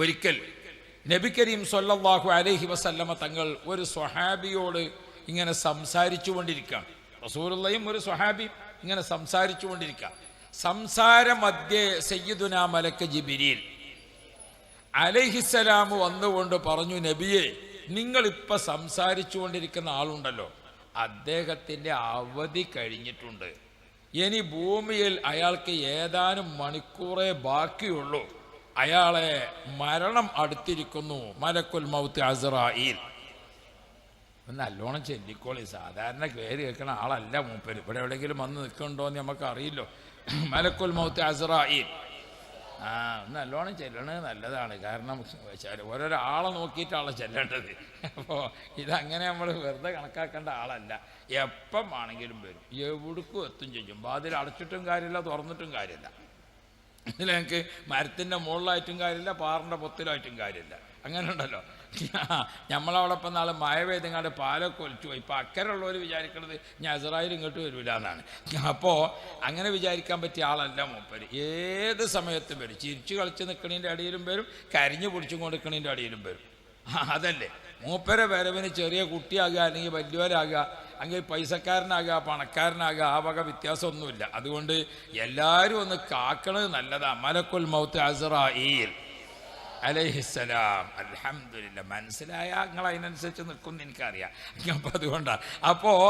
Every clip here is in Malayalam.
ഒരിക്കൽ നബി കരീം സൊല്ലാഹു അലഹി വസല്ലമ തങ്ങൾ ഒരു സ്വഹാബിയോട് ഇങ്ങനെ സംസാരിച്ചു കൊണ്ടിരിക്കുകയാണ് റസൂലുള്ളയും ഒരു സ്വഹാബി ഇങ്ങനെ സംസാരിച്ചു കൊണ്ടിരിക്കുക സംസാര മധ്യേ സയ്യിദുന മലക്ക് ജിബിരിയിൽ അലഹിസലാം വന്നുകൊണ്ട് പറഞ്ഞു നബിയെ നിങ്ങൾ ഇപ്പൊ സംസാരിച്ചു കൊണ്ടിരിക്കുന്ന ആളുണ്ടല്ലോ. അദ്ദേഹത്തിന്റെ അവധി കഴിഞ്ഞിട്ടുണ്ട്. ഇനി ഭൂമിയിൽ അയാൾക്ക് ഏതാനും മണിക്കൂറേ ബാക്കിയുള്ളൂ. അയാളെ മരണം അടുത്തിരിക്കുന്നു മലക്കുൽ മൗത്ത് അസറായിൽ നല്ലോണം ചെല്ലിക്കോളി സാധാരണ പേര് കേൾക്കണ ആളല്ല മൂപ്പര്. ഇവിടെ എവിടെയെങ്കിലും വന്ന് നിൽക്കുന്നുണ്ടോ എന്ന് നമുക്ക് അറിയില്ലോ. മലക്കുൽ മൗത്ത് അസറായിൽ ആ നല്ലോണം ചെല്ലണത് നല്ലതാണ്. കാരണം ഓരോരാളെ നോക്കിയിട്ടാണ് ചെല്ലേണ്ടത്. അപ്പോൾ ഇതങ്ങനെ നമ്മൾ വെറുതെ കണക്കാക്കേണ്ട ആളല്ല. എപ്പം ആണെങ്കിലും വരും. എവിടേക്കും എത്തും ചെയ്യും. അതിൽ അടച്ചിട്ടും കാര്യമില്ല തുറന്നിട്ടും കാര്യമില്ല. ഇതിൽ ഞങ്ങൾക്ക് മരത്തിന്റെ മുകളിലായിട്ടും കാര്യമില്ല പാറിന്റെ പൊത്തിലായിട്ടും കാര്യമില്ല. അങ്ങനെ ഉണ്ടല്ലോ നമ്മളവിടെ ഇപ്പം നാളെ മഴ പെയ്തെങ്ങാണ്ട് പാലൊക്കെ ഒലിച്ചു പോയി. ഇപ്പം അക്കരെയുള്ളവർ വിചാരിക്കണത് ഞാൻ ഇസ്രായേൽ ഇങ്ങോട്ട് വരില്ല എന്നാണ്. അപ്പോൾ അങ്ങനെ വിചാരിക്കാൻ പറ്റിയ ആളല്ല മൂപ്പര്. ഏത് സമയത്തും വരും. ചിരിച്ചു കളിച്ച് നിൽക്കണതിന്റെ അടിയിലും വരും കരിഞ്ഞു പിടിച്ചും കൊടുക്കണതിന്റെ അടിയിലും വരും. അതല്ലേ. മൂപ്പരെ വരവിന് ചെറിയ കുട്ടിയാകുക അല്ലെങ്കിൽ വലിയവരാകുക അല്ലെങ്കിൽ പൈസക്കാരനാകുക പണക്കാരനാകുക ആ വക വ്യത്യാസമൊന്നുമില്ല. അതുകൊണ്ട് എല്ലാവരും ഒന്ന് കാക്കണത് നല്ലതാണ് മലക്കുൽ മൗത്ത് അസറായിൽ അലഹിസ്സലാം അലഹമില്ല മനസ്സിലായ നിങ്ങൾ അതിനനുസരിച്ച് നിൽക്കും എനിക്കറിയാം. അപ്പം അതുകൊണ്ടാണ് അപ്പോൾ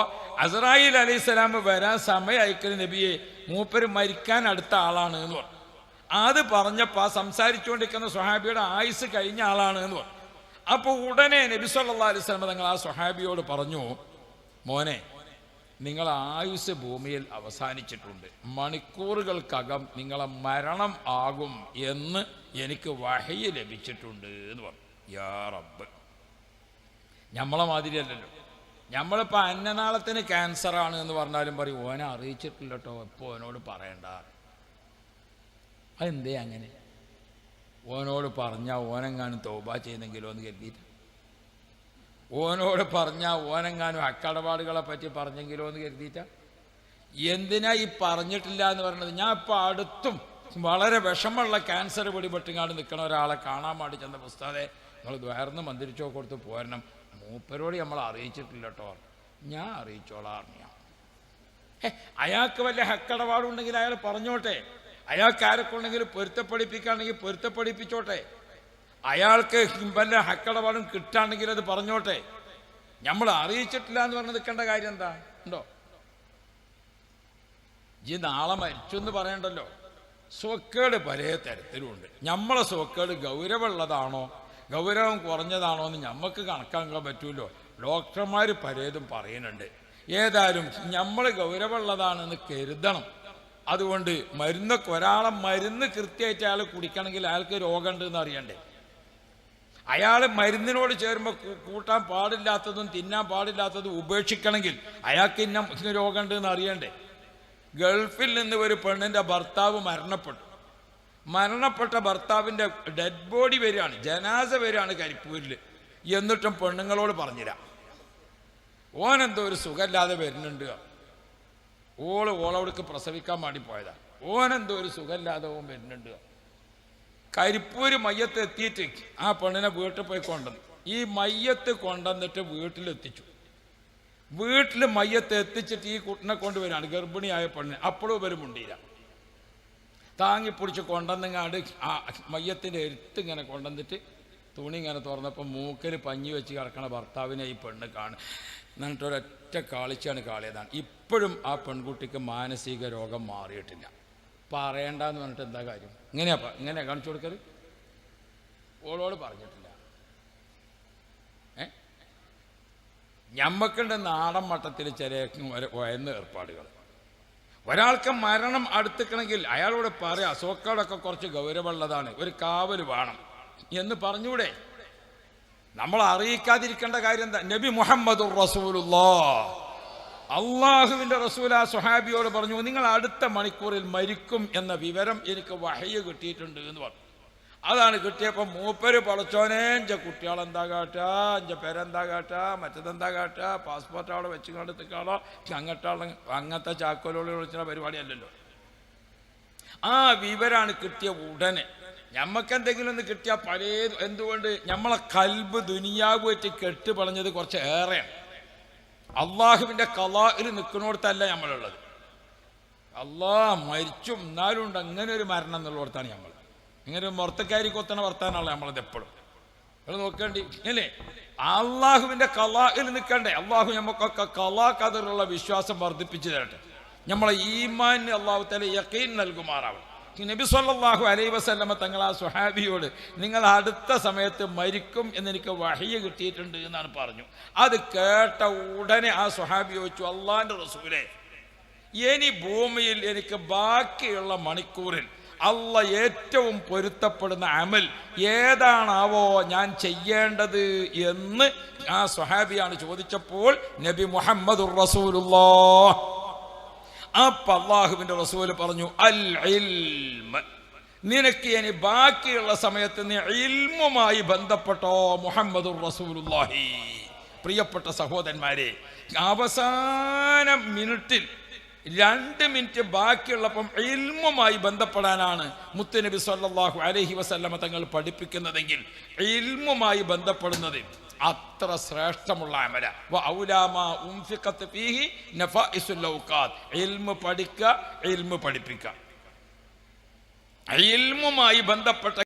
അസറായിൽ അലൈഹിസ്സലാം വരാൻ സമയമായിക്കൽ നബിയെ. മൂപ്പര് മരിക്കാൻ അടുത്ത ആളാണ് എന്ന് പറഞ്ഞു. അത് പറഞ്ഞപ്പോൾ ആ സംസാരിച്ചുകൊണ്ടിരിക്കുന്ന സ്വഹാബിയുടെ ആയുസ് കഴിഞ്ഞ ആളാണ് എന്ന് പറഞ്ഞു. അപ്പോൾ ഉടനെ നബി അലൈഹി സ്വലം തങ്ങൾ ആ സ്വഹാബിയോട് പറഞ്ഞു മോനെ നിങ്ങൾ ആയുസ് ഭൂമിയിൽ അവസാനിച്ചിട്ടുണ്ട്. മണിക്കൂറുകൾക്കകം നിങ്ങളെ മരണം ആകും എന്ന് എനിക്ക് വഹയി ലഭിച്ചിട്ടുണ്ട് എന്ന് പറഞ്ഞു. യാ റബ്ബ്. നമ്മളെ മാതിരിയല്ലല്ലോ. നമ്മളിപ്പോൾ അന്നനാളത്തിന് ക്യാൻസറാണ് എന്ന് പറഞ്ഞാലും പറയും ഓനെ അറിയിച്ചിട്ടില്ല കേട്ടോ എപ്പോൾ ഓനോട് പറയണ്ട. അതെന്തേ അങ്ങനെ? ഓനോട് പറഞ്ഞാൽ ഓനെങ്ങാനും തോബ ചെയ്യുന്നെങ്കിലോ എന്ന് കരുതിയിട്ട്. ഓനോട് പറഞ്ഞാൽ ഓനെങ്ങാനും അക്കടപാടുകളെ പറ്റി പറഞ്ഞെങ്കിലോ എന്ന് കരുതിയിട്ട? എന്തിനാ ഈ പറഞ്ഞിട്ടില്ല എന്ന് പറയുന്നത് ഞാൻ ഇപ്പം അടുത്തും വളരെ വിഷമമുള്ള ക്യാൻസർ പിടിപെട്ടുങ്ങാണ്ട് നിൽക്കണ ഒരാളെ കാണാൻ വേണ്ടി ചെന്ന പുസ്തകത്തെ നിങ്ങൾ ദ്വാരന്ന് മന്ദിരിച്ചോ കൊടുത്ത് പോരണം. മൂപ്പരോട് നമ്മൾ അറിയിച്ചിട്ടില്ല കേട്ടോ ഞാൻ അറിയിച്ചോളാം ഹേ, അയാൾക്ക് വല്ല ഹക്കടപാടുണ്ടെങ്കിൽ അയാൾ പറഞ്ഞോട്ടെ. അയാൾക്ക് ആരൊക്കെ ഉണ്ടെങ്കിൽ പൊരുത്തപ്പെടിപ്പിക്കുകയാണെങ്കിൽ പൊരുത്തപ്പെടിപ്പിച്ചോട്ടെ. അയാൾക്ക് വല്ല ഹക്കടപാടും കിട്ടാണെങ്കിൽ അത് പറഞ്ഞോട്ടെ. നമ്മൾ അറിയിച്ചിട്ടില്ല എന്ന് പറഞ്ഞ് നിൽക്കേണ്ട കാര്യം എന്താ? ഉണ്ടോ? ഈ നാളെ മരിച്ചു എന്ന് പറയണ്ടല്ലോ. സ്വക്കേട് പല തരത്തിലുമുണ്ട് നമ്മളെ സ്വക്കേട് ഗൗരവമുള്ളതാണോ? ഗൗരവം കുറഞ്ഞതാണോ എന്ന് നമുക്ക് കണക്കാക്കാൻ പറ്റുമല്ലോ ഡോക്ടർമാർ പലതും പറയുന്നുണ്ട്. ഏതായാലും നമ്മൾ ഗൗരവമുള്ളതാണെന്ന് കരുതണം. അതുകൊണ്ട് മരുന്നൊക്കെ ഒരാളെ മരുന്ന് കൃത്യമായിട്ട് അയാൾ കുടിക്കണമെങ്കിൽ അയാൾക്ക് രോഗമുണ്ടെന്ന് അറിയണ്ടേ? അയാൾ മരുന്നിനോട് ചേരുമ്പോൾ കൂട്ടാൻ പാടില്ലാത്തതും തിന്നാൻ പാടില്ലാത്തതും ഉപേക്ഷിക്കണമെങ്കിൽ അയാൾക്ക് ഇന്ന രോഗമുണ്ടെന്ന് അറിയണ്ടേ? ഗൾഫിൽ നിന്ന് ഒരു പെണ്ണിന്റെ ഭർത്താവ് മരണപ്പെട്ടു. മരണപ്പെട്ട ഭർത്താവിന്റെ ഡെഡ് ബോഡി വരികയാണ് ജനാസ വരികയാണ് കരിപ്പൂരിൽ എന്നിട്ടും പെണ്ണുങ്ങളോട് പറഞ്ഞുതരാം ഓനെന്തോ ഒരു സുഖമില്ലാതെ വരുന്നുണ്ട്. ഓൾ ഓളവിടുക്ക് പ്രസവിക്കാൻ വേണ്ടി പോയതാണ് ഓനെന്തോ ഒരു സുഖമില്ലാതെ ഓൻ വരുന്നുണ്ട്. കരിപ്പൂര് മയ്യത്ത് എത്തിയിട്ട് ആ പെണ്ണിനെ വീട്ടിൽ പോയി കൊണ്ടുവന്നു. ഈ മയ്യത്ത് കൊണ്ടുവന്നിട്ട് വീട്ടിലെത്തിച്ചു വീട്ടിൽ മയ്യത്ത് എത്തിച്ചിട്ട് ഈ കുട്ടിനെ കൊണ്ടുവരാണ് ഗർഭിണിയായ പെണ്ണ് അപ്പോഴും ഇവർ താങ്ങി പിടിച്ച് കൊണ്ടുവന്നെങ്ങാണ്ട് ആ മയ്യത്തിന്റെ എരുത്ത് ഇങ്ങനെ കൊണ്ടുവന്നിട്ട് തുണി ഇങ്ങനെ തുറന്നപ്പോൾ മൂക്കിൽ പഞ്ഞി വെച്ച് കിടക്കണ ഭർത്താവിനെ ഈ പെണ്ണ് കാണും. എന്നിട്ട് ഒരൊറ്റ കാളിച്ചാണ് കാളിയതാണ്. ഇപ്പോഴും ആ പെൺകുട്ടിക്ക് മാനസിക രോഗം മാറിയിട്ടില്ല. പറയണ്ടെന്ന് പറഞ്ഞിട്ട് എന്താ കാര്യം? ഇങ്ങനെയാ ഇങ്ങനെയാ കാണിച്ചു കൊടുക്കരുത് ഓളോട് പറഞ്ഞിട്ടില്ല. ഏ? നാടൻ മട്ടത്തിൽ ചില വയന്ന് ഏർപ്പാടുകൾ ഒരാൾക്ക് മരണം അടുത്തിക്കണമെങ്കിൽ അയാളോട് പറയാം അസുഖക്കാടൊക്കെ കുറച്ച് ഗൗരവമുള്ളതാണ് ഒരു കാവൽ വേണം. എന്ന് പറഞ്ഞൂടെ. നമ്മൾ അറിയിക്കാതിരിക്കേണ്ട കാര്യം എന്താ? നബി മുഹമ്മദ് റസൂലുള്ളാ. അള്ളാഹുവിന്റെ റസൂല സുഹാബിയോട് പറഞ്ഞു നിങ്ങൾ അടുത്ത മണിക്കൂറിൽ മരിക്കും എന്ന വിവരം എനിക്ക് വഹയ്യ കിട്ടിയിട്ടുണ്ട് എന്ന് പറഞ്ഞു. അതാണ് കിട്ടിയപ്പോൾ മൂപ്പര് പളച്ചോനെ എന്റെ കുട്ടികളെന്താ കാട്ടാ? എന്റെ പേരെന്താ കാട്ടാ? മറ്റതെന്താ കാട്ടാ? പാസ്പോർട്ട് അവിടെ വെച്ച് കണ്ടെത്തിക്കാളോ അങ്ങട്ടാളെ അങ്ങനത്തെ ചാക്കോലോട് വിളിച്ചുള്ള പരിപാടിയല്ലല്ലോ. ആ വിവരാണ് കിട്ടിയ ഉടനെ. ഞമ്മക്ക് എന്തെങ്കിലും ഒന്ന് കിട്ടിയാൽ പല എന്തുകൊണ്ട്? നമ്മളെ കൽബ് ദുനിയാവുമായിട്ട് കെട്ട് പറഞ്ഞത് കുറച്ച് ഏറെയാണ്. അള്ളാഹുവിന്റെ കലായിൽ നിൽക്കുന്നിടത്തല്ല നമ്മളുള്ളത് അള്ളാഹ് മരിച്ചും എന്നാലും ഉണ്ട്. അങ്ങനെ ഒരു മരണം എന്നുള്ളിടത്താണ് നമ്മൾ ഇങ്ങനെ ഒരു മുറത്തക്കാരി കൊത്തണ വർത്താനാണ് നമ്മളത് എപ്പോഴും. നിങ്ങൾ നോക്കേണ്ടി അല്ലേ അള്ളാഹുവിന്റെ കലായിൽ നിൽക്കണ്ടേ? അള്ളാഹു നമുക്കൊക്കെ കലാ കതിറുള്ള വിശ്വാസം വർദ്ധിപ്പിച്ചു തരട്ടെ. നമ്മളെ ഈമാൻ അള്ളാഹു തല യക്കീൻ നൽകുമാറാവണം നബി സല്ലാഹു അലൈ വസല്ലമ തങ്ങൾ ആ സുഹാബിയോട് നിങ്ങൾ അടുത്ത സമയത്ത് മരിക്കും എന്നെനിക്ക് വഹിയ കിട്ടിയിട്ടുണ്ട് എന്നാണ് പറഞ്ഞു. അത് കേട്ട ഉടനെ ആ സുഹാബി ചോദിച്ചു അള്ളാന്റെ റസൂലെ ഇനി ഭൂമിയിൽ എനിക്ക് ബാക്കിയുള്ള മണിക്കൂറിൽ അള്ള ഏറ്റവും പൊരുത്തപ്പെടുന്ന അമൽ ഏതാണാവോ ഞാൻ ചെയ്യേണ്ടത് എന്ന് ആ സുഹാബിയാണ് ചോദിച്ചപ്പോൾ നബി മുഹമ്മദ് റസൂലുള്ളാ അപ്പൊ അള്ളാഹുവിന്റെ റസൂൽ പറഞ്ഞു അൽ ഇൽമ നിനക്ക് ഇനി ബാക്കിയുള്ള സമയത്ത് നീ ഇൽമുമായി ബന്ധപ്പെട്ടോ മുഹമ്മദ് റസൂലുള്ളാഹി? പ്രിയപ്പെട്ട സഹോദരന്മാരെ അവസാന മിനിറ്റിൽ രണ്ട് മിനിറ്റ് ബാക്കിയുള്ളപ്പം ഇൽമുമായി ബന്ധപ്പെടാനാണ് മുത്തുനബി സല്ലാഹു അലഹി വസല്ലമ തങ്ങൾ പഠിപ്പിക്കുന്നതെങ്കിൽ ഇൽമുമായി ബന്ധപ്പെടുന്നത് അത്ര ശ്രേഷ്ഠമുള്ള അമല. പഠിക്കുക പഠിപ്പിക്കുക ബന്ധപ്പെട്ട